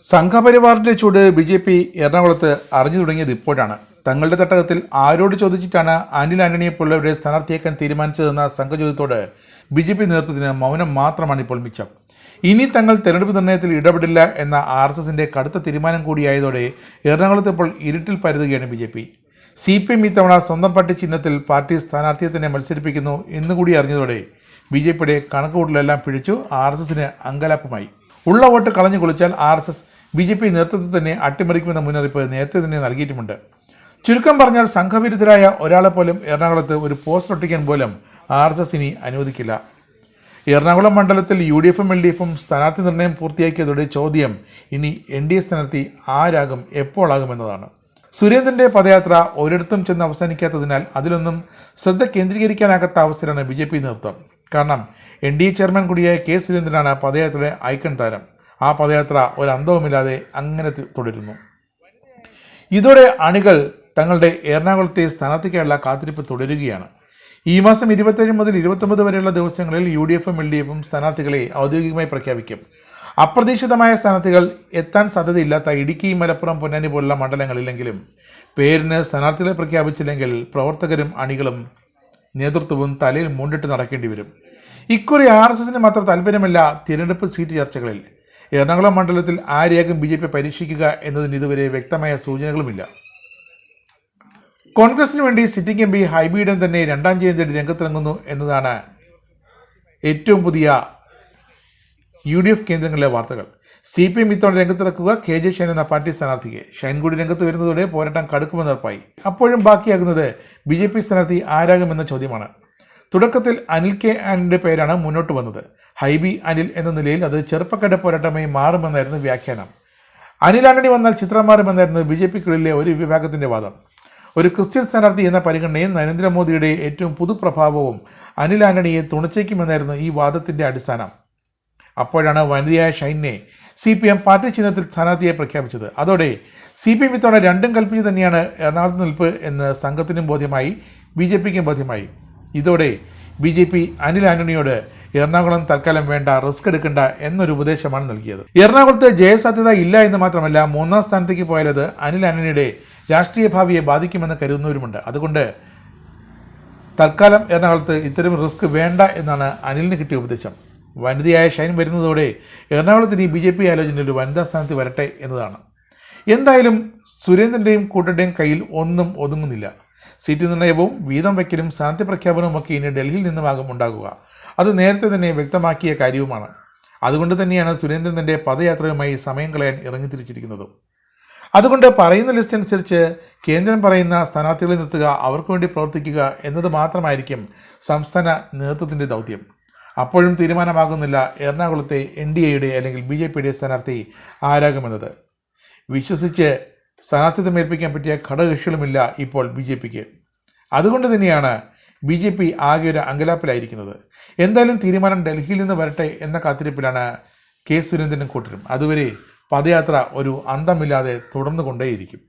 സംഘപരിവാറിന്റെ ചൂട് B J P എറണാകുളത്ത് അറിഞ്ഞു തുടങ്ങിയത് ഇപ്പോഴാണ്. തങ്ങളുടെ തട്ടകത്തിൽ ആരോട് ചോദിച്ചിട്ടാണ് അനിൽ ആന്റണിയെ പോലുള്ളവരെ സ്ഥാനാർത്ഥിയാക്കാൻ തീരുമാനിച്ചതെന്ന സംഘചോദ്യത്തോട് ബി ജെ പി നേതൃത്വത്തിന് മൗനം മാത്രമാണ് ഇപ്പോൾ മിച്ചം. ഇനി തങ്ങൾ തെരഞ്ഞെടുപ്പ് നിർണയത്തിൽ ഇടപെടില്ല എന്ന ആർ എസ് എസിന്റെ കടുത്ത തീരുമാനം കൂടിയായതോടെ എറണാകുളത്ത് ഇപ്പോൾ ഇരുട്ടിൽ പരതുകയാണ് B J P. C P M ഇത്തവണ സ്വന്തം പാർട്ടി ചിഹ്നത്തിൽ പാർട്ടി സ്ഥാനാർത്ഥിയെ തന്നെ മത്സരിപ്പിക്കുന്നു എന്നുകൂടി അറിഞ്ഞതോടെ ബി ജെ പിയുടെ കണക്കുകൂട്ടലെല്ലാം പിഴിച്ചു ആർ എസ് എസിന് അങ്കലാപ്പമായി. ഉള്ള വോട്ട് കളഞ്ഞു കുളിച്ചാൽ R S S B J P നേതൃത്വത്തിൽ തന്നെ അട്ടിമറിക്കുമെന്ന മുന്നറിയിപ്പ് നേരത്തെ തന്നെ നൽകിയിട്ടുമുണ്ട്. ചുരുക്കം പറഞ്ഞാൽ സംഘവിരുദ്ധരായ ഒരാളെ പോലും എറണാകുളത്ത് ഒരു പോസ്റ്റർ ഒട്ടിക്കാൻ പോലും ആർ എസ് എസ് ഇനി അനുവദിക്കില്ല. എറണാകുളം മണ്ഡലത്തിൽ യു ഡി എഫും എൽ ഡി എഫും സ്ഥാനാർത്ഥി നിർണയം പൂർത്തിയാക്കിയതോടെ ചോദ്യം ഇനി എൻ ഡി എ സ്ഥാനാർത്ഥി ആരാകും എപ്പോഴാകുമെന്നതാണ് സുരേന്ദ്രന്റെ പദയാത്ര ഒരിടത്തും ചെന്ന് അവസാനിക്കാത്തതിനാൽ അതിലൊന്നും ശ്രദ്ധ കേന്ദ്രീകരിക്കാനാകാത്ത അവസ്ഥയിലാണ് ബി ജെ പി നേതൃത്വം. കാരണം എൻ ഡി എ ചെയർമാൻ കൂടിയായ കെ സുരേന്ദ്രനാണ് പദയാത്രയുടെ ഐക്കൺ താരം. ആ പദയാത്ര ഒരു അന്തവുമില്ലാതെ അങ്ങനെ തുടരുന്നു. ഇതോടെ അണികൾ തങ്ങളുടെ എറണാകുളത്തെ സ്ഥാനാർത്ഥിക്കായുള്ള കാത്തിരിപ്പ് തുടരുകയാണ്. ഈ മാസം ഇരുപത്തേഴ് മുതൽ ഇരുപത്തൊമ്പത് വരെയുള്ള ദിവസങ്ങളിൽ യു ഡി എഫും എൽ ഡി എഫും സ്ഥാനാർത്ഥികളെ ഔദ്യോഗികമായി പ്രഖ്യാപിക്കും. അപ്രതീക്ഷിതമായ സ്ഥാനാർത്ഥികൾ എത്താൻ സാധ്യതയില്ലാത്ത ഇടുക്കി മലപ്പുറം പൊന്നാനി പോലുള്ള മണ്ഡലങ്ങളിലെങ്കിലും പേരിന് സ്ഥാനാർത്ഥികളെ പ്രഖ്യാപിച്ചില്ലെങ്കിൽ പ്രവർത്തകരും അണികളും നേതൃത്വവും തലയിൽ മുണ്ടിട്ട് നടക്കേണ്ടി വരും. ഇക്കുറി ആർ എസ് എസിന് മാത്രം താല്പര്യമല്ല തിരഞ്ഞെടുപ്പ് സീറ്റ് ചർച്ചകളിൽ. എറണാകുളം മണ്ഡലത്തിൽ ആരെയാകും ബി ജെ പി പരീക്ഷിക്കുക എന്നതിന് ഇതുവരെ വ്യക്തമായ സൂചനകളുമില്ല. കോൺഗ്രസിന് വേണ്ടി സിറ്റിംഗ് എം പി ഹൈബീഡൻ തന്നെ രണ്ടാം ജയം തേടി രംഗത്തിറങ്ങുന്നു എന്നതാണ് ഏറ്റവും പുതിയ യു ഡി എഫ് കേന്ദ്രങ്ങളിലെ വാർത്തകൾ. സി പി എം ഇത്തവണ രംഗത്തിറക്കുക കെ ജെ ഷൈൻ എന്ന പാർട്ടി സ്ഥാനാർത്ഥിക്ക്. ഷൈൻ കൂടി രംഗത്ത് വരുന്നതോടെ പോരാട്ടം കടുക്കുമെന്ന് ഉറപ്പായി. അപ്പോഴും ബാക്കിയാകുന്നത് ബി ജെ പി സ്ഥാനാർത്ഥി ആരാകുമെന്ന ചോദ്യമാണ്. തുടക്കത്തിൽ അനിൽ കെ ആനിന്റെ പേരാണ് മുന്നോട്ട് വന്നത്. ഹൈബി അനിൽ എന്ന നിലയിൽ അത് ചെറുപ്പക്കാരുടെ പോരാട്ടമായി മാറുമെന്നായിരുന്നു വ്യാഖ്യാനം. അനിൽ ആന്റണി വന്നാൽ ചിത്രം മാറുമെന്നായിരുന്നു ബി ജെ പിക്കുള്ളിലെ ഒരു വിഭാഗത്തിന്റെ വാദം. ഒരു ക്രിസ്ത്യൻ സ്ഥാനാർത്ഥി എന്ന പരിഗണനയും നരേന്ദ്രമോദിയുടെ ഏറ്റവും പുതുപ്രഭാവവും അനിൽ ആന്റണിയെ തുണച്ചേക്കുമെന്നായിരുന്നു ഈ വാദത്തിന്റെ അടിസ്ഥാനം. അപ്പോഴാണ് വനിതയായ ഷൈനെ സി പി എം പാർട്ടി ചിഹ്നത്തിൽ സ്ഥാനാർത്ഥിയെ പ്രഖ്യാപിച്ചത്. അതോടെ സി പി എം ഇത്തവണ രണ്ടും കൽപ്പിച്ച് തന്നെയാണ് എറണാകുളത്ത് നിൽപ്പ് എന്ന് സംഘത്തിനും ബോധ്യമായി ബി ജെ പിക്കും ബോധ്യമായി. ഇതോടെ ബി ജെ പി അനിൽ ആന്റണിയോട് എറണാകുളം തൽക്കാലം വേണ്ട റിസ്ക് എടുക്കേണ്ട എന്നൊരു ഉപദേശമാണ് നൽകിയത്. എറണാകുളത്ത് ജയസാധ്യത ഇല്ല എന്ന് മാത്രമല്ല മൂന്നാം സ്ഥാനത്തേക്ക് പോയാലത് അനിൽ ആന്റണിയുടെ രാഷ്ട്രീയ ഭാവിയെ ബാധിക്കുമെന്ന് കരുതുന്നവരുമുണ്ട്. അതുകൊണ്ട് തൽക്കാലം എറണാകുളത്ത് ഇത്തരം റിസ്ക് വേണ്ട എന്നാണ് അനിലിന് കിട്ടിയ ഉപദേശം. വനിതയായ ഷൈൻ വരുന്നതോടെ എറണാകുളത്തിന് ഈ ബി ജെ പി ആലോചന ഒരു വനിതാ സ്ഥാനത്ത് വരട്ടെ എന്നതാണ്. എന്തായാലും സുരേന്ദ്രന്റെയും കൂട്ടരുടെയും കയ്യിൽ ഒന്നും ഒതുങ്ങുന്നില്ല. സീറ്റ് നിർണയവും വീതം വയ്ക്കലും സ്ഥാനാർത്ഥി പ്രഖ്യാപനവും ഒക്കെ ഇനി ഡൽഹിയിൽ നിന്നുമാകും ഉണ്ടാകുക. അത് നേരത്തെ തന്നെ വ്യക്തമാക്കിയ കാര്യവുമാണ്. അതുകൊണ്ട് തന്നെയാണ് സുരേന്ദ്രൻ തന്റെ പദയാത്രയുമായി സമയം കളയാൻ ഇറങ്ങിത്തിരിച്ചിരിക്കുന്നത്. അതുകൊണ്ട് പറയുന്ന ലിസ്റ്റ് അനുസരിച്ച് കേന്ദ്രം പറയുന്ന സ്ഥാനാർത്ഥികളെ നിർത്തുക അവർക്ക് വേണ്ടി പ്രവർത്തിക്കുക എന്നത് മാത്രമായിരിക്കും സംസ്ഥാന നേതൃത്വത്തിന്റെ ദൗത്യം. അപ്പോഴും തീരുമാനമാകുന്നില്ല എറണാകുളത്തെ എൻ ഡി എയുടെ അല്ലെങ്കിൽ ബി ജെ പിയുടെ സ്ഥാനാർത്ഥി ആരാകുമെന്നത്. വിശ്വസിച്ച് സ്ഥാനാർത്ഥിത്വം ഏൽപ്പിക്കാൻ പറ്റിയ ഘടകകക്ഷികളുമില്ല ഇപ്പോൾ ബി ജെ പിക്ക്. അതുകൊണ്ട് തന്നെയാണ് ബി ജെ പി ആകെ ഒരു അങ്കലാപ്പിലായിരിക്കുന്നത്. എന്തായാലും തീരുമാനം ഡൽഹിയിൽ നിന്ന് വരട്ടെ എന്ന കാത്തിരിപ്പിലാണ് കെ സുരേന്ദ്രനും കൂട്ടരും. അതുവരെ പദയാത്ര ഒരു അന്തമില്ലാതെ തുടർന്നു കൊണ്ടേയിരിക്കും